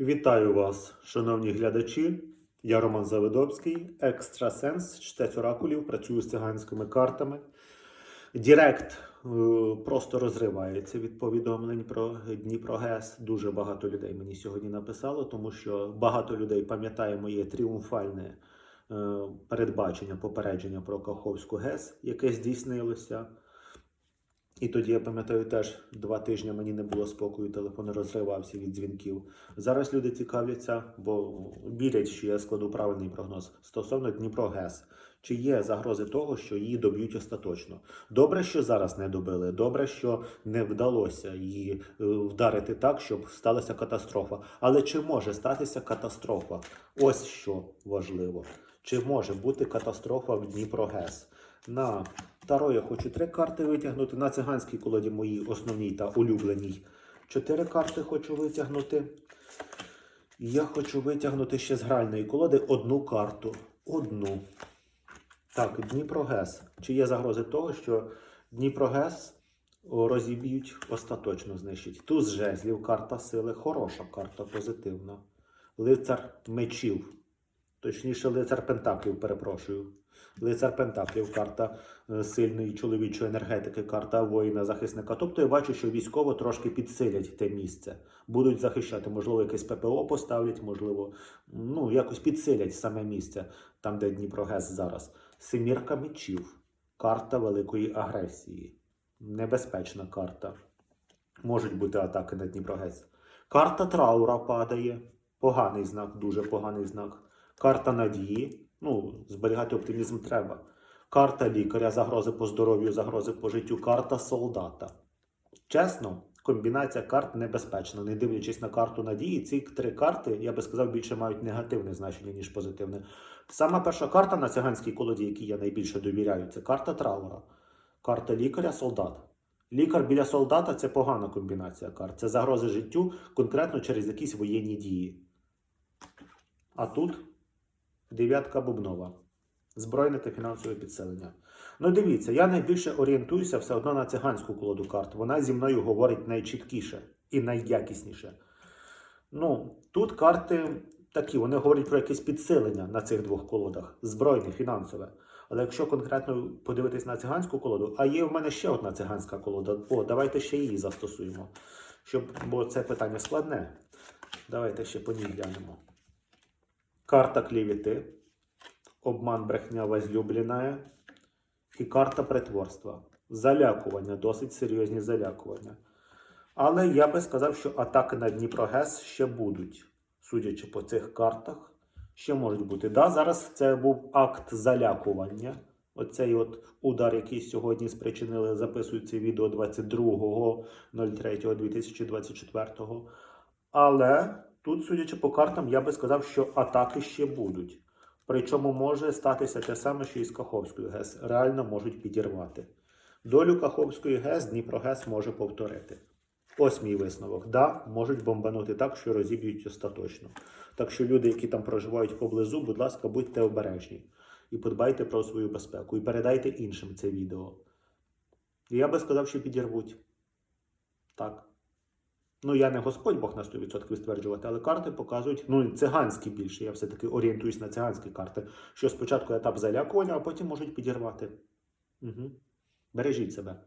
Вітаю вас, шановні глядачі. Я Роман Завидовський, екстрасенс, чтець оракулів, працюю з циганськими картами. Дірект е, просто розривається від повідомлень про Дніпро ГЕС. Дуже багато людей мені сьогодні написало, тому що багато людей пам'ятає моє тріумфальне е, передбачення, попередження про Каховську ГЕС, яке здійснилося. І тоді я пам'ятаю теж два тижні мені не було спокою, телефон розривався від дзвінків. Зараз люди цікавляться, бо вірять, що я складу правильний прогноз стосовно Дніпро ГЕС. Чи є загрози того, що її доб'ють остаточно? Добре, що зараз не добили. Добре, що не вдалося її е, вдарити так, щоб сталася катастрофа. Але чи може статися катастрофа? Ось що важливо. Чи може бути катастрофа в Дніпро ГЕС? На Таро я хочу три карти витягнути. На циганській колоді моїй основній та улюбленій. Чотири карти хочу витягнути. Я хочу витягнути ще з гральної колоди одну карту. Одну. Так, Дніпрогес. Чи є загрози того, що Дніпрогес розіб'ють остаточно знищить? Туз жезлів, карта сили, хороша карта, позитивна. Лицар мечів. Точніше, лицар Пентаклів, перепрошую. Лицар Пентаклів, карта е, сильної чоловічої енергетики, карта воїна-захисника. Тобто я бачу, що військово трошки підсилять те місце. Будуть захищати, можливо, якесь ППО поставлять, можливо, ну, якось підсилять саме місце, там, де Дніпрогес зараз. Семірка мечів, карта великої агресії. Небезпечна карта. Можуть бути атаки на Дніпрогес. Карта траура падає. Поганий знак, дуже поганий знак. Карта надії. Ну, зберігати оптимізм треба. Карта лікаря, загрози по здоров'ю, загрози по життю. Карта солдата. Чесно, комбінація карт небезпечна. Не дивлячись на карту надії, ці три карти, я би сказав, більше мають негативне значення, ніж позитивне. Сама перша карта на циганській колоді, якій я найбільше довіряю, це карта траура. Карта лікаря, солдат. Лікар біля солдата це погана комбінація карт. Це загрози життю конкретно через якісь воєнні дії. А тут дев'ятка бубнова. Збройне та фінансове підсилення. Ну, дивіться, я найбільше орієнтуюся все одно на циганську колоду карт. Вона зі мною говорить найчіткіше і найякісніше. Ну, тут карти такі, вони говорять про якесь підсилення на цих двох колодах: збройне, фінансове. Але якщо конкретно подивитись на циганську колоду, а є в мене ще одна циганська колода. О, давайте ще її застосуємо. Щоб, бо це питання складне. Давайте ще по ній глянемо. Карта клівіти, обман брехня возлюбленая і карта притворства. Залякування, досить серйозні залякування. Але я би сказав, що атаки на Дніпрогес ще будуть, судячи по цих картах, ще можуть бути. Да, зараз це був акт залякування. Оцей от удар, який сьогодні спричинили, записують це відео 22.03.2024. Але тут, судячи по картам, я би сказав, що атаки ще будуть. Причому може статися те саме, що і з Каховською ГЕС. Реально можуть підірвати. Долю Каховської ГЕС Дніпрогес може повторити. Ось мій висновок. Да, можуть бомбанути так, що розіб'ють остаточно. Так що люди, які там проживають поблизу, будь ласка, будьте обережні і подбайте про свою безпеку. І передайте іншим це відео. І я би сказав, що підірвуть. Так. Ну, я не Господь Бог на 100% стверджувати, але карти показують, ну, циганські більше. Я все-таки орієнтуюсь на циганські карти, що спочатку етап залякування, а потім можуть підірвати. Угу. Бережіть себе.